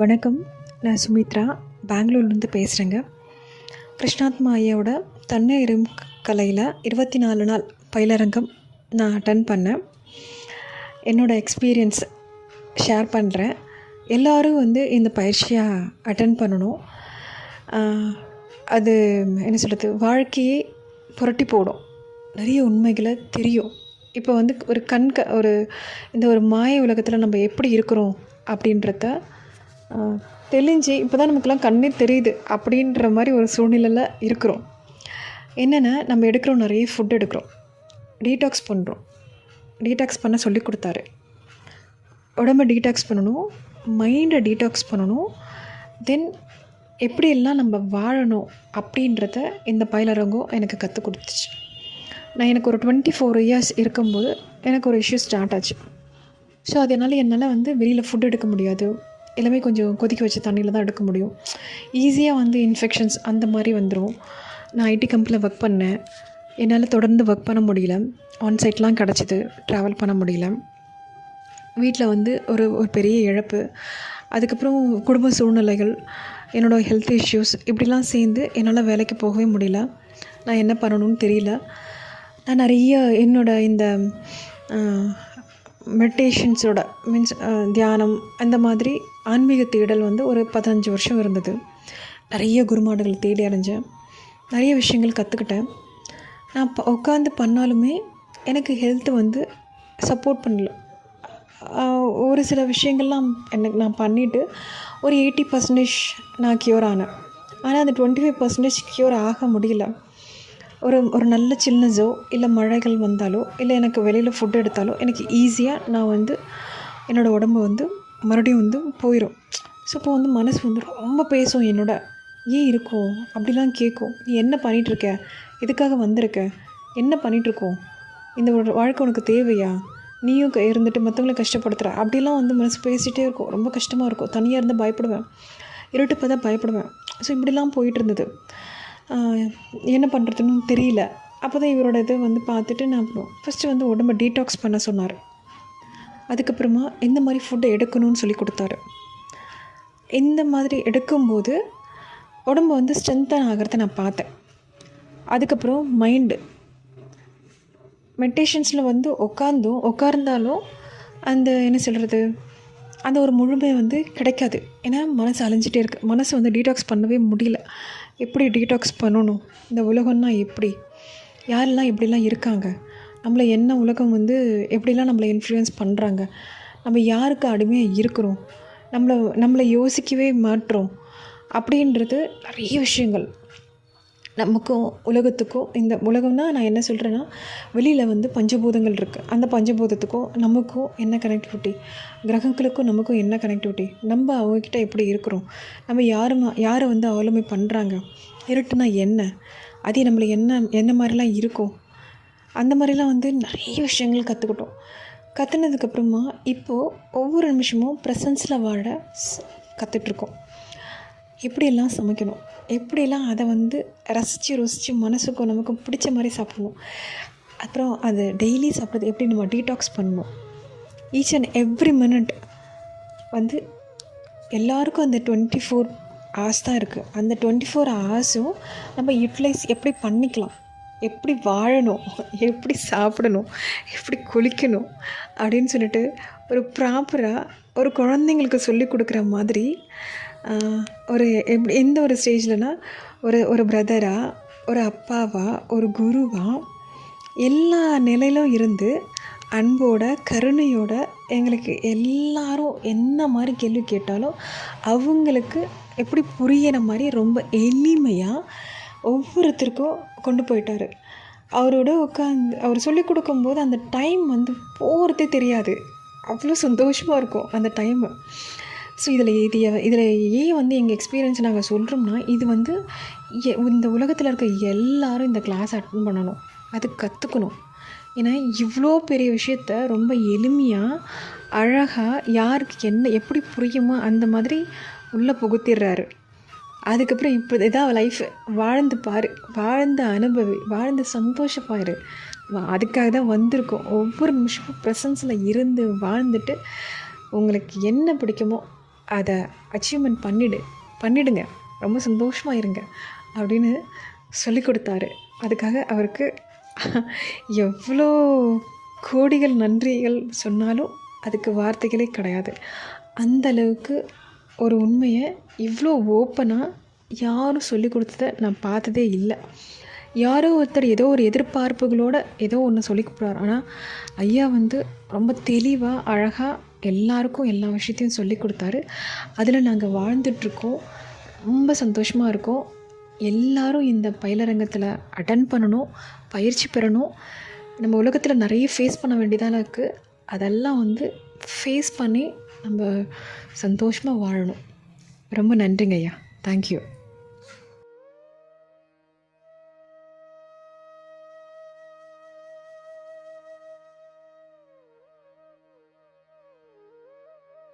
வணக்கம். நான் சுமித்ரா. பெங்களூர்லேருந்து பேசுகிறேங்க கிருஷ்ணாத்மா ஐயாவோட எறும் கலையில் இருபத்தி நாலு நாள் பயிலரங்கம் நான் அட்டன் பண்ணேன். என்னோடய எக்ஸ்பீரியன்ஸ் ஷேர் பண்ணுறேன் எல்லோரும் வந்து இந்த பயிற்சியை அட்டன் பண்ணணும். அது என்ன சொல்கிறது வாழ்க்கையே புரட்டி போடும். நிறைய உண்மைகளை தெரியும். இப்போ வந்து ஒரு கண்க ஒரு இந்த ஒரு மாய உலகத்தில் நம்ம எப்படி இருக்கிறோம் அப்படின்றத தெளிஞ்சு இப்போ தான் நமக்குலாம் கண்ணே தெரியுது அப்படின்ற மாதிரி ஒரு சூழ்நிலையில் இருக்கிறோம். என்னென்னா நம்ம எடுக்கிறோம் நிறைய ஃபுட் எடுக்கிறோம். டீடாக்ஸ் பண்ணுறோம் டீடாக்ஸ் பண்ண சொல்லி கொடுத்தாரு. உடம்பை டீடாக்ஸ் பண்ணணும் மைண்டை டீடாக்ஸ் பண்ணணும் தென் எப்படியெல்லாம் நம்ம வாழணும் அப்படின்றத இந்த பயிலரங்கம் எனக்கு கற்றுக் கொடுத்துச்சு. நான் எனக்கு ஒரு டுவெண்ட்டி ஃபோர் இயர்ஸ் இருக்கும்போது எனக்கு ஒரு இஷ்யூ ஸ்டார்ட் ஆச்சு. ஸோ அதனால் என்னால் வந்து வெளியில் ஃபுட் எடுக்க முடியாது. எல்லாமே கொஞ்சம் கொதிக்க வச்ச தண்ணியில் தான் எடுக்க முடியும். ஈஸியாக வந்து இன்ஃபெக்ஷன்ஸ் அந்த மாதிரி வந்துடும் நான் ஐடி கம்பெனியில் ஒர்க் பண்ணேன். என்னால் தொடர்ந்து ஒர்க் பண்ண முடியல. ஆன் சைட்லாம் கிடச்சிது. ட்ராவல் பண்ண முடியல. வீட்டில் வந்து ஒரு ஒரு பெரிய இழப்பு. அதுக்கப்புறம் குடும்ப சூழ்நிலைகள் என்னோடய ஹெல்த் இஷ்யூஸ் இப்படிலாம் சேர்ந்து என்னால் வேலைக்கு போகவே முடியல. நான் என்ன பண்ணணும்னு தெரியல. நான் நிறைய என்னோட இந்த மெடிடேஷன்ஸோட மீன்ஸ் தியானம் அந்த மாதிரி ஆன்மீக தேடல் வந்து ஒரு பதினஞ்சு வருஷம் இருந்தது. நிறைய குருமாடுகள் தேடி அடைஞ்சேன். நிறைய விஷயங்கள் கற்றுக்கிட்டேன் நான் ப உட்காந்து பண்ணாலுமே எனக்கு ஹெல்த் வந்து சப்போர்ட் பண்ணல. ஒரு சில விஷயங்கள்லாம் எனக்கு நான் பண்ணிவிட்டு ஒரு எயிட்டி பர்சன்டேஜ் நான் க்யூர் ஆனேன். ஆனால் அந்த டுவெண்ட்டி ஃபைவ் பர்சன்டேஜ் க்யூர் ஆக முடியல. ஒரு ஒரு நல்ல சில்னஸோ இல்லை மழைகள் வந்தாலோ இல்லை எனக்கு வெளியில் ஃபுட் எடுத்தாலோ எனக்கு ஈஸியாக நான் வந்து என்னோடய உடம்பு வந்து மறுபடியும் வந்து போயிடும் ஸோ இப்போ வந்து மனசு வந்து ரொம்ப பேசும் என்னோட. ஏன் இருக்கும் அப்படிலாம் கேட்கும் நீ என்ன பண்ணிகிட்ருக்க எதுக்காக வந்திருக்க? என்ன பண்ணிகிட்ருக்கோம் இந்த ஒரு வாழ்க்கை உனக்கு தேவையா? நீயும் இருந்துட்டு மற்றவங்களை கஷ்டப்படுத்துகிற அப்படிலாம் வந்து மனசு பேசிகிட்டே இருக்கும். ரொம்ப கஷ்டமாக இருக்கும். தனியாக இருந்து பயப்படுவேன். இருட்டு பார்த்தா பயப்படுவேன். ஸோ இப்படிலாம் போயிட்டு இருந்தது. என்ன பண்ணுறதுன்னு தெரியல. அப்போ தான் இவரோட இதை வந்து பார்த்துட்டு நான் அப்புறம் ஃபஸ்ட்டு வந்து உடம்பை டீடாக்ஸ் பண்ண சொன்னார். அதுக்கப்புறமா எந்த மாதிரி ஃபுட்டை எடுக்கணும்னு சொல்லி கொடுத்தாரு. இந்த மாதிரி எடுக்கும்போது உடம்பு வந்து ஸ்ட்ரென்தன் ஆகிறத நான் பார்த்தேன். அதுக்கப்புறம் மைண்டு மெடிடேஷன்ஸில் வந்து உட்காந்தும் உட்கார்ந்தாலும் அந்த என்ன சொல்கிறது அந்த ஒரு முழுமை வந்து கிடைக்காது. ஏன்னா மனசு அலைஞ்சிட்டே இருக்குது மனசு வந்து டீடாக்ஸ் பண்ணவே முடியல. எப்படி டீடாக்ஸ் பண்ணணும்? இந்த உலகம்னா எப்படி? யாரெல்லாம் எப்படிலாம் இருக்காங்க? நம்மளை என்ன உலகம் வந்து எப்படிலாம் நம்மளை இன்ஃப்ளூயன்ஸ் பண்ணுறாங்க நம்ம யாருக்கு அடிமையாக இருக்கிறோம்? நம்மளை நம்மளை யோசிக்கவே மாட்டுறோம் அப்படின்றது நிறைய விஷயங்கள். நமக்கும் உலகத்துக்கும் இந்த உலகம்னா நான் என்ன சொல்கிறேன்னா வெளியில் வந்து பஞ்சபூதங்கள் இருக்குது அந்த பஞ்சபூதத்துக்கும் நமக்கும் என்ன கனெக்டிவிட்டி கிரகங்களுக்கும் நமக்கும் என்ன கனெக்டிவிட்டி நம்ம அவங்கக்கிட்ட எப்படி இருக்கிறோம்? நம்ம யாருமா யாரை வந்து ஆளுமை பண்ணுறாங்க இருட்டுனா என்ன? அது நம்மளை என்ன என்ன மாதிரிலாம் இருக்கும்? அந்த மாதிரிலாம் வந்து நிறைய விஷயங்கள் கற்றுக்கிட்டோம் கற்றுனதுக்கப்புறமா இப்போது ஒவ்வொரு நிமிஷமும் ப்ரெசன்ஸில் வாழ கற்றுட்ருக்கோம் எப்படியெல்லாம் சமைக்கணும்? எப்படியெல்லாம் அதை வந்து ரசித்து ருசித்து மனசுக்கும் நமக்கும் பிடிச்ச மாதிரி சாப்பிடணும்? அப்புறம் அது டெய்லி சாப்பிட்றது எப்படி நம்ம டீடாக்ஸ் பண்ணணும்? ஈச் அண்ட் எவ்ரி மினிட் வந்து எல்லாருக்கும் அந்த டுவெண்ட்டி ஃபோர் ஹவர்ஸ் தான் இருக்குது அந்த டுவெண்ட்டி ஃபோர் ஹவர்ஸும் நம்ம யூட்டிலைஸ் எப்படி பண்ணிக்கலாம்? எப்படி வாழணும்? எப்படி சாப்பிடணும்? எப்படி குளிக்கணும்? அப்படின்னு சொல்லிட்டு ஒரு ப்ராப்பராக ஒரு குழந்தைங்களுக்கு சொல்லி கொடுக்குற மாதிரி ஒரு எப்படி எந்த ஒரு ஸ்டேஜ்லனா ஒரு ஒரு பிரதராக ஒரு அப்பாவாக ஒரு குருவாக எல்லா நிலையிலும் இருந்து அன்போட கருணையோட எங்களுக்கு எல்லாரும் என்ன மாதிரி கேள்வி கேட்டாலும் அவங்களுக்கு எப்படி புரியிற மாதிரி ரொம்ப எளிமையாக ஒவ்வொருத்தருக்கும் கொண்டு போயிட்டார். அவரோட உட்காந்து அவர் சொல்லி கொடுக்கும்போது அந்த டைம் வந்து போகிறதே தெரியாது. அவ்வளோ சந்தோஷமாக இருக்கும் அந்த டைமு ஸோ இதில் இது இதில் ஏன் வந்து எங்கள் எக்ஸ்பீரியன்ஸ் நாங்கள் சொல்கிறோம்னா இது வந்து எ- இந்த உலகத்தில் இருக்க எல்லாரும் இந்த கிளாஸ் அட்டன் பண்ணணும். அது கற்றுக்கணும் ஏன்னா இவ்வளோ பெரிய விஷயத்த ரொம்ப எளிமையாக அழகாக யாருக்கு என்ன எப்படி புரியுமோ அந்த மாதிரி உள்ளே புகுத்திடுறாரு. அதுக்கப்புறம் இப்போ இதான் லைஃப் வாழ்ந்து பாரு வாழ்ந்த அனுபவி வாழ்ந்து சந்தோஷப்பாரு வா- அதுக்காக தான் வந்திருக்கோம். ஒவ்வொரு நிமிஷமும் ப்ரெசன்ஸில் இருந்து வாழ்ந்துட்டு உங்களுக்கு என்ன பிடிக்குமோ அதை அச்சீவ்மெண்ட் பண்ணிடு பண்ணிடுங்க. ரொம்ப சந்தோஷமாக இருங்க அப்படின்னு சொல்லி கொடுத்தாரு. அதுக்காக அவருக்கு எவ்வளோ கோடிகள் நன்றிகள் சொன்னாலும் அதுக்கு வார்த்தைகளே கிடையாது. அந்த அளவுக்கு ஒரு உண்மையை இவ்வளோ ஓப்பனாக யாரும் சொல்லி கொடுத்ததை நான் பார்த்ததே இல்லை. யாரோ ஒருத்தர் ஏதோ ஒரு எதிர்பார்ப்புகளோடு ஏதோ ஒன்று சொல்லி கொடுப்பார் ஆனால் ஐயா வந்து ரொம்ப தெளிவாக அழகாக எல்லாருக்கும் எல்லா விஷயத்தையும் சொல்லி கொடுத்தாரு. அதில் நாங்கள் வாழ்ந்துட்டுருக்கோம். ரொம்ப சந்தோஷமாக இருக்கோம். எல்லாரும் இந்த பயிலரங்கத்தில் அட்டன் பண்ணணும் பயிற்சி பெறணும். நம்ம உலகத்தில் நிறைய ஃபேஸ் பண்ண வேண்டியதாக இருக்குது அதெல்லாம் வந்து ஃபேஸ் பண்ணி நம்ம சந்தோஷமாக வாழணும். ரொம்ப நன்றிங்க ஐயா தேங்க்யூ